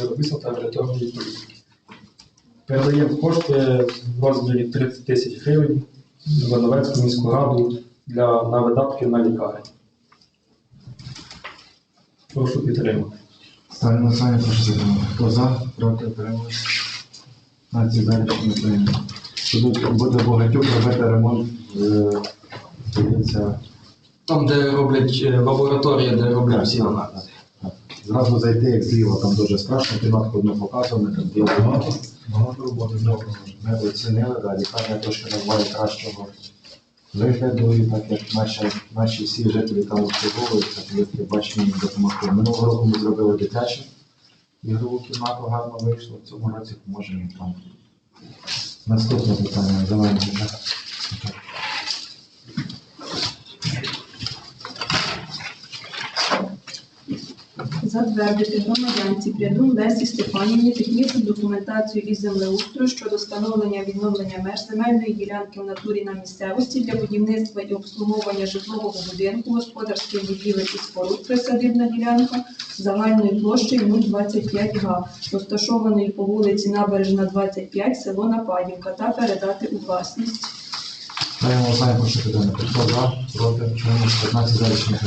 робітництва та рятовної політики. Передаємо кошти в розмірі 30 тисяч гривень в Новецьку міську раду для, на видатки на лікарень. Прошу підтримати. Ставлю на голосування, прошу підтримати. Хто за, проти, утримались. На ці далі не прийняти. Тут буде багатьох робити ремонт, е, здається, Там, де роблять е, лабораторія, де роблять всі аналізи. Зразу зайти, як зліва, там дуже страшно, кімнатку одну показували, там є багато, багато роботи знову. Ми оцінили, да, лікарня трошки набуває кращого вигляду, і так як наші, наші всі жителі там обслуговуються, то ви бачимо їм допомогти. Минулого року ми зробили дитячу ігрову кімнату, гарно вийшло, в цьому році поможемо їм там. Наступне питання, зелений бюджет. Затвердити громадянці Прядун Лесі Степанівні технічну документацію із землеустрою щодо встановлення відновлення меж земельної ділянки в натурі на місцевості для будівництва і обслуговування житлового будинку, господарських будівель і споруд присадибна ділянка загальною площею 025 га, розташованої по вулиці Набережна 25, село Нападівка, та передати у власність. Ставимо голосування, прошу підтримати. Хто проти, утримались, 15 за рішення.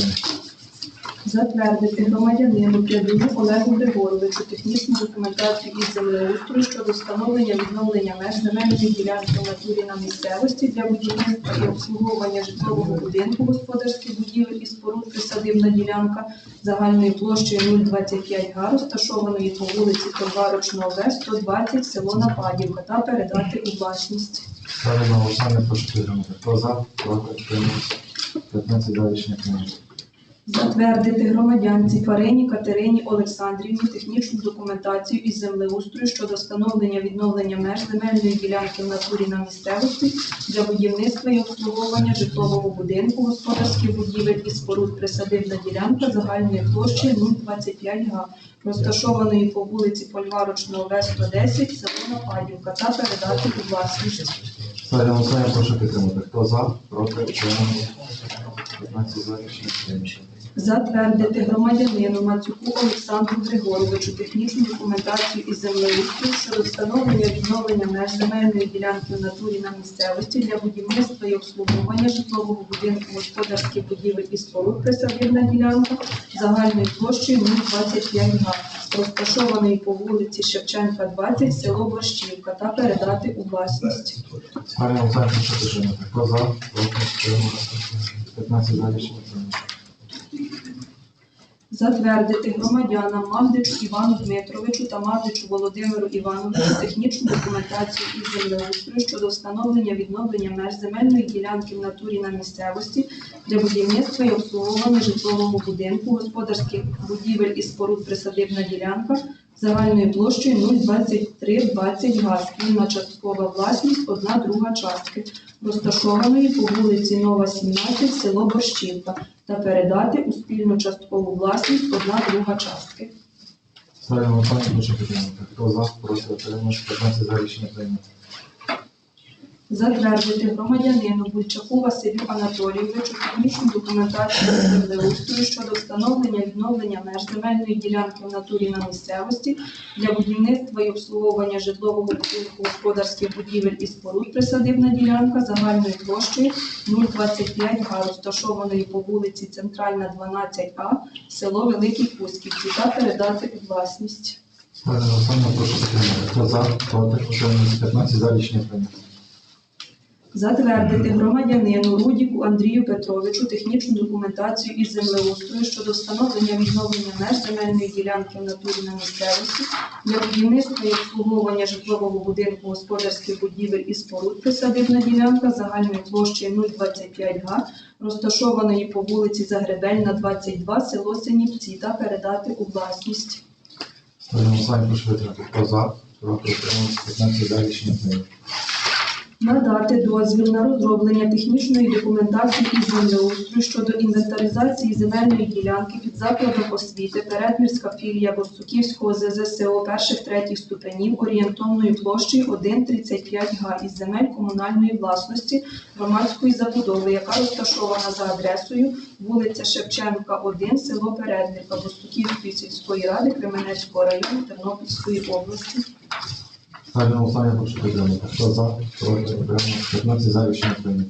Затвердити громадянину Прядуну Олегу Григоровичу технічну документацію із землеустрою щодо встановлення відновлення меж земельної ділянки в натурі на місцевості для будівництва і обслуговування житлового будинку, господарських будівель і споруд присадибна ділянка загальною площею 025 га, розташованої по вулиці Товарочного В, 120, село Нападівка, та передати у власність. Ставлю на голосування, підтримати. Хто за, проти, утримались, 15 за рішення. Затвердити громадянці Фарені Катерині Олександрівні технічну документацію із землеустрою щодо встановлення відновлення меж земельної ділянки в натурі на місцевості для будівництва і обслуговування житлового будинку, господарських будівель і споруд присадибна ділянка загальної площі 025 га, розташованої по вулиці Польварочного В 110, село Нападівка, та передати у власність. Ставлю голосування, прошу підтримати. Хто за, проти, утримались, 15 за рішення. Затвердити громадянину Мацюку Олександру Григоровичу технічну документацію із землеустрою щодо встановлення відновлення меж земельної ділянки в натурі на місцевості для будівництва і обслуговування житлового будинку господарських будівель і споруд присадибна ділянка загальною площею 025 га, розташованої по вулиці Шевченка, 20, село Борщівка, та передати у власність. Ставлю на голосування, прошу підтримати. Хто за, проти, 15 за рішення прийнято. Затвердити громадянам Мавдичу Івану Дмитровичу та Мавдичу Володимиру Івановичу технічну документацію із землеустрою щодо встановлення відновлення меж земельної ділянки в натурі на місцевості для будівництва і обслуговування житлового будинку, господарських будівель і споруд присадибна ділянка загальною площею 02320 га, спільна часткова власність, одна друга частки, розташованої по вулиці Нова, 17, село Борщівка, та передати у спільну часткову власність одна друга частки. На голосування, прошу підтримати. Хто за, проти, утримались, 15 за рішення прийнято. Затвердити громадянину Бульчаку Василю Анатолійовичу технічну документацію землеустрою щодо встановлення відновлення меж земельної ділянки в натурі на місцевості для будівництва і обслуговування житлового будинку господарських будівель і споруд присадибна ділянка загальною площею 025 га, розташованої по вулиці Центральна, 12А, село Великі Кусківці, та передати у власність. На голосування, прошу підтримати. Хто за, проти, утримались, 15 за рішення прийнято. Затвердити громадянину Рудіку Андрію Петровичу технічну документацію із землеустрою щодо встановлення відновлення меж земельної ділянки в натурі на місцевості для будівництва і обслуговування житлового будинку господарських будівель і споруд присадибна ділянка загальною площею 025 га, розташованої по вулиці Загребельна, 22, село Синівці, та передати у власність. Ставлю на прошу. Хто за, проти, 15 за рішення прийнято. Надати дозвіл на розроблення технічної документації із землеустрою щодо інвентаризації земельної ділянки під закладом освіти Передмірська філія Борсуківського ЗЗСО перших третіх ступенів орієнтовною площею 1,35 га із земель комунальної власності громадської забудови, яка розташована за адресою вулиця Шевченка, 1, село Передмірка Борсуківської сільської ради Кременецького району Тернопільської області. Ставлю на голосування, прошу підтримати. Хто за, проти, утримався, 15 за рішення прийнято.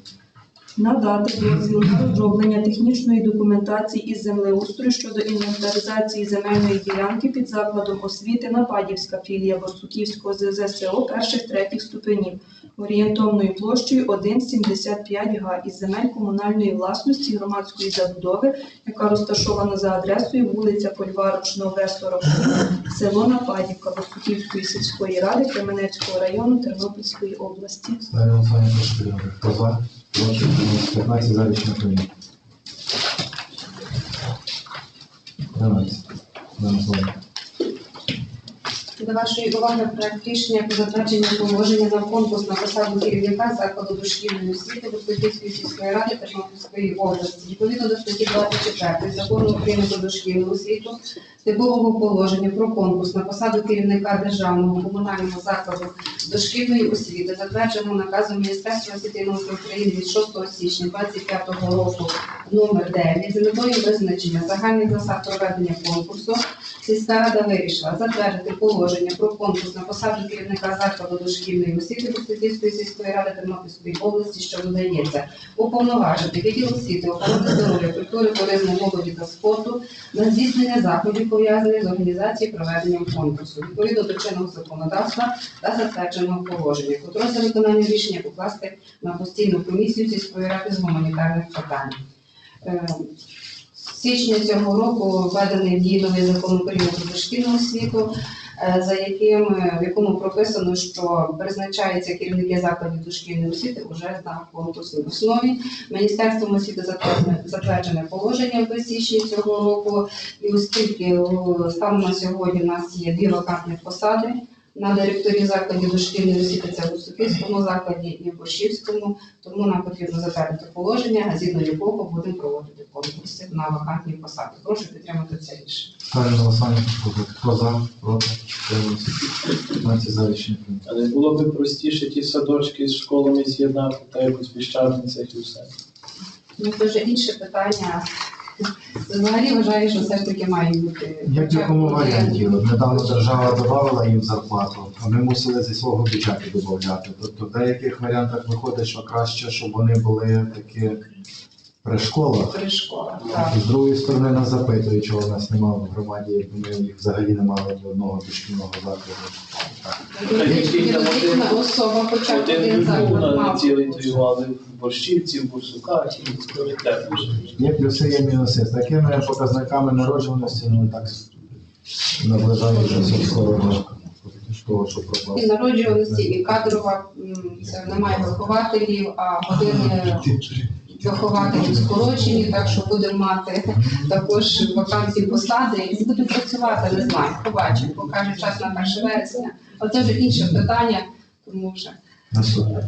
Надати дозвіл на розроблення технічної документації із землеустрою щодо інвентаризації земельної ділянки під закладом освіти Нападівська філія Борсуківського ЗЗСО перших третіх ступенів орієнтовною площею 1,75 га із земель комунальної власності громадської забудови, яка розташована за адресою вулиця Фольварочного, В 47, село Нападівка Борсуківської сільської ради Кременецького району Тернопільської області. Хто за, 15 за рішення прийнято. 13. На голосування. До вашої уваги проект рішення про затвердження положення на конкурс на посаду керівника закладу дошкільної освіти Воскресівської сільської ради Тернопільської області. Відповідно до статті 24 закону України про дошкільну освіту, типового положення про конкурс на посаду керівника державного комунального закладу дошкільної освіти, затвердженого наказом Міністерства освіти і науки України від 6 січня 25 року номер 9 з метою визначення загальних засад проведення конкурсу Сільська рада вирішила затвердити положення про конкурс на посаду керівника закладу дошкільної освіти Костянтинської сільської ради Тернопільської області, що додається уповноважити відділ освіти, охорони здоров'я, культури, туризму, молоді та спорту на здійснення заходів пов'язаних з організацією проведенням конкурсу відповідно до чинного законодавства та затвердженого положення, котре за виконання рішення покласти на постійну комісію сільської ради з гуманітарних питань. Е, з січня цього року введений в новий закон України про освіту, за яким е, в якому прописано, що призначаються керівники закладів дошкільної освіти вже на конкурсній основі. Міністерством освіти затверджене- положення в січні цього року, і оскільки станом на сьогодні у нас є дві вакантні посади. На директорі закладів дошкільної освіти це в Суківському закладі і в Борщівському, тому нам потрібно затвердити положення, згідно якого будемо проводити конкурси на вакантні посади. Прошу підтримати це рішення. Ставлю на голосування, підтримати. Хто за, проти, 15 за рішення прийнято. Але було б простіше ті садочки з школами з'єднати та якось Піщаницях і все. Ну, це вже інше питання. Взагалі вважаю, що все ж таки має бути. Як в якому варіанті? От недавно держава додавала їм зарплату, а ми мусили зі свого бюджету додати. Тобто в деяких варіантах виходить, що краще, щоб вони були такі при школах. При школах, так. З другої сторони нас запитують, чого в нас немає в громаді, ми їх взагалі не мали ні одного дошкільного закладу. Юридична особа, хоча б Один заклад мав. цілий воювали в Борщівці, в Бурсуках і Є плюси, є мінуси. З такими показниками народжуваності, ну так наближається скоро до того, що І народжуваності, і кадрова, це немає вихователів, а години вихователів скорочені, так що будемо мати також вакансії посади і будемо працювати, не знаю, побачимо, покаже час на 1 вересня. Але це вже інше питання, тому вже.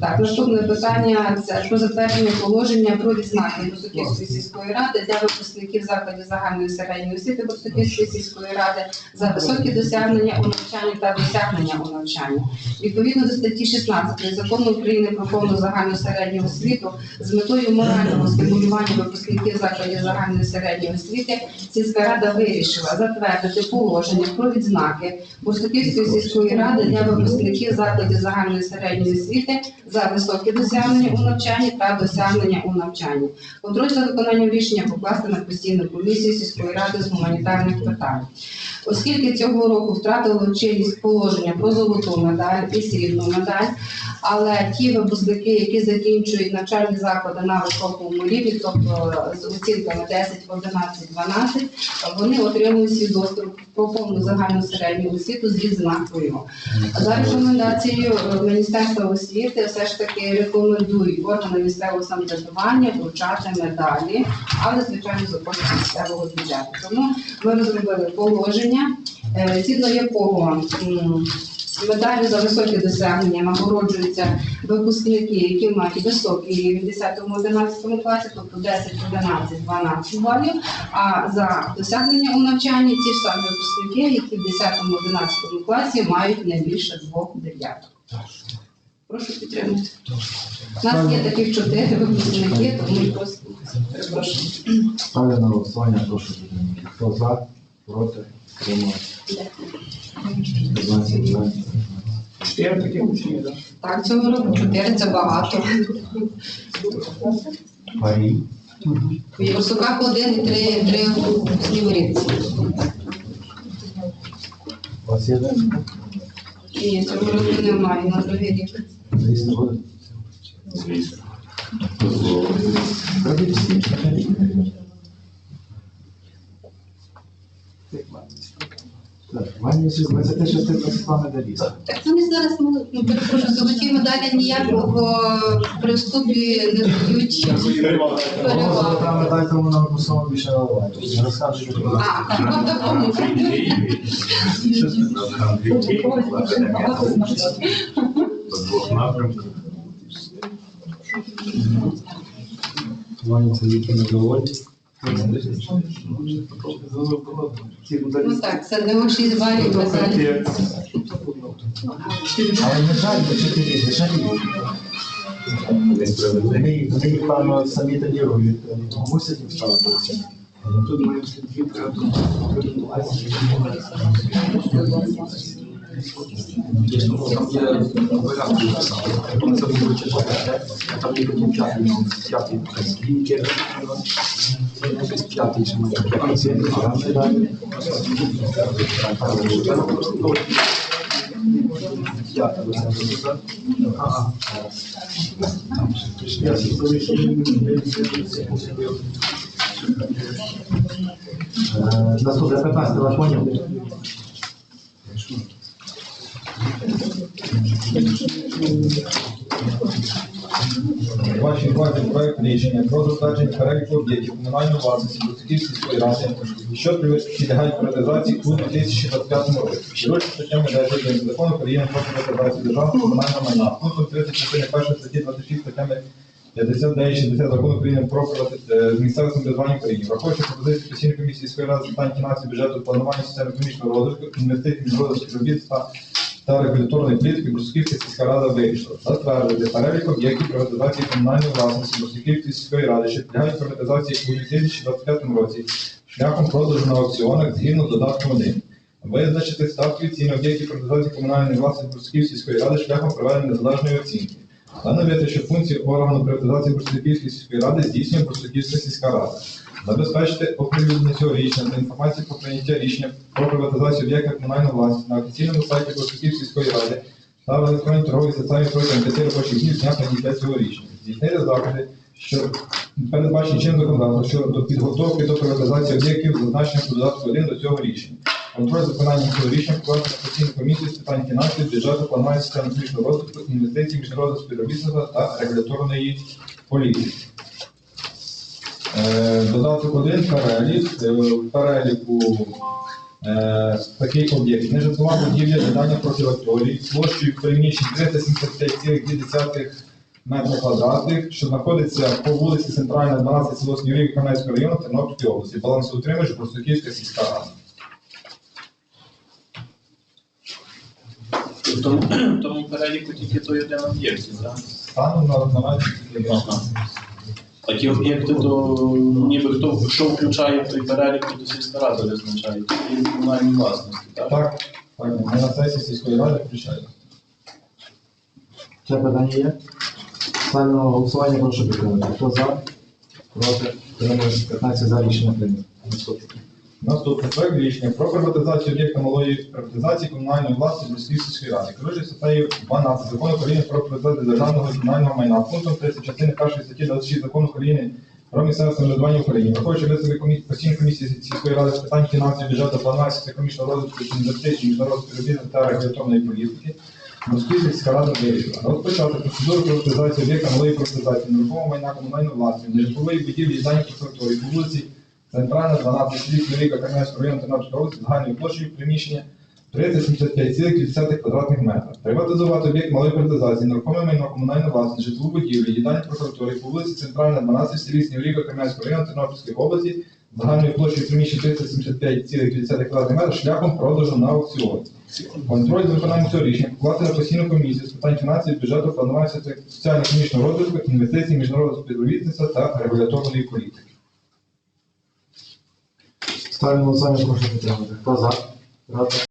Так, наступне питання це про затвердження положення про відзнаки Босоківської сільської ради для випускників закладів загальної середньої освіти Босоківської сільської ради за високі досягнення у навчанні та досягнення у навчанні. Відповідно до статті 16 закону України про повну загальну середню освіту з метою морального стимулювання випускників закладів загальної середньої освіти сільська рада вирішила затвердити положення про відзнаки Босоківської сільської ради для випускників закладів загальної середньої освіти за високі досягнення у навчанні та досягнення у навчанні. Контроль за виконанням рішення покласти на постійну комісію сільської ради з гуманітарних питань. Оскільки цього року втратило чинність положення про золоту медаль і срібну медаль, але ті випускники, які закінчують навчальні заклади на високому рівні, тобто з оцінками 10, 11, 12, вони отримують свідоцтво про повну загальну середню освіту з відзнакою. За рекомендацією е, Міністерства освіти все ж таки рекомендують органи місцевого самоврядування вручати медалі, але звичайно за кошти місцевого бюджету. Тому ми розробили положення, е, згідно якого Медалі за високі досягнення нагороджуються випускники, які мають високий рівень 10-11 класі, тобто 10, 11, 12 балів. А за досягнення у навчанні ті ж самі випускники, які в 10-11 класі мають не більше двох дев'яток. Прошу підтримати. У нас є таких чотири випускники, тому просто перепрошую. Ставлю на голосування, прошу підтримати. Хто за, проти, тримав. Чотири так? Так, цього року чотири це багато. Парі. У Євсуках один і три, три снігурівці. Василь, Ні, цього року немає на другий рік. звісно, буде. Робіть всі. Так, Ваня з 26-22 медаліст. Так вони зараз ну, ну, перепрошую, золоті медалі ніякого при вступі не дають перевагу. Золота медаль, тому на одну більше не Не розказуй, що А, так, так, так. Ваня поїхали недоволі. Ну так, це не 6 балів медалі. Але не жаль, бо чотири, не жаль. Вони їх, вони їх, певно, самі тонірують. Мусять їм ставити. Дійсно, там є варіанти написали. Вони це будуть читати. Там є потім п'ятий, п'ятий скільки. П'ятий ще має п'ятий. П'ятий, Ага. Наступне 15 телефонів. Вашій увазі проект рішення про затвердження переліку об'єктів комунальної власності Брусиків сільської ради, що підлягають приватизації у 2025 році. Керуючи статтями 10 закону України про приватизацію державного комунального майна. Пунктом 30 частини 1 статті 26 статтями 59 60 закону України про е, місцеве самоврядування України. Враховуючи пропозиції постійної комісії сільської ради з питань фінансів, бюджету, планування соціально-економічного розвитку, інвестицій, розвитку та регуляторної політики Брусківська сільська рада вирішила затвердити перелік об'єктів приватизації комунальної власності Брусківської сільської ради, що підлягають приватизації у 2025 році шляхом продажу на аукціонах згідно з додатком 1. Визначити ставки цін об'єктів приватизації комунальної власності Брусківської сільської ради шляхом проведення незалежної оцінки. Встановити, що функції органу приватизації Брусківської сільської ради здійснює Брусківська сільська рада. Забезпечити оприлюднення цього рішення та інформацію про прийняття рішення про приватизацію об'єкта комунальної власності на офіційному сайті Брусиків сільської ради та в електронній торговій соціальній протягом 5 робочих днів дня прийняття цього рішення. Здійснити заходи, що передбачені чином законодавства щодо підготовки до приватизації об'єктів, зазначених у додатку 1 до цього рішення. Контроль за виконанням цього рішення проводити на постійну комісію з питань фінансів, бюджету, планування соціально-економічного розвитку, інвестицій, міжнародного співробітництва та регуляторної політики. Е, Додаток 1 перелік. Е, переліку е, таких об'єктів. Нежитлова будівля додання профілакторії площею приміщень 375,2 метра квадратних, що знаходиться по вулиці Центральна, 12 село Снігурів Кам'янського району Тернопільської області. Балансоутримувач Брусаківська сільська рада. Тому, в тому переліку тільки той один об'єкт, так? Станом на наразі тільки два. А ті об'єкти, то ніби хто що включає в той перелік, то сільська рада визначає, тільки комунальні власності, так? Так, ми на сесії сільської ради включаємо. Ще питання є? Ставлю на голосування, прошу підтримати. Хто за? Проти? Тримаєш 15 за рішення прийнято. Наступне. Наступне проект рішення про приватизацію об'єкта малої приватизації комунальної власності сільської ради. Керуючись статтею 12 закону України про приватизацію державного і комунального майна. Пунктом 30 частини 1 статті 26 закону України про місцеве самоврядування в Україні. Враховуючи висновки комі... постійної комісії сільської ради з питань фінансів, бюджету, планування соціально-економічного розвитку, інвестицій, міжнародного співробітництва та регуляторної політики. Сільська рада вирішила розпочати процедуру приватизації об'єкта малої приватизації нерухомого майна комунальної власності, нежитлової будівлі здання прокуратури по вулиці Центральна, 12 селі Ріка Кам'янського району Тернопільської області, загальною площею приміщення 375,2 квадратних метра. Приватизувати об'єкт малої приватизації, нерухоме майно комунальної власності, житлову будівлю, їдальні прокуратури по вулиці Центральна, 12 в селі Снігурівка, Кам'янського району Тернопільської області загальною площею приміщень 375,2 квадратних метра шляхом продажу на аукціоні. Контроль за виконанням цього рішення покласти на постійну комісію з питань фінансів, бюджету, планування соціально-економічного розвитку, інвестицій, міжнародного співробітництва та регуляторної політики. Ставимо на голосування, прошу. Хто за?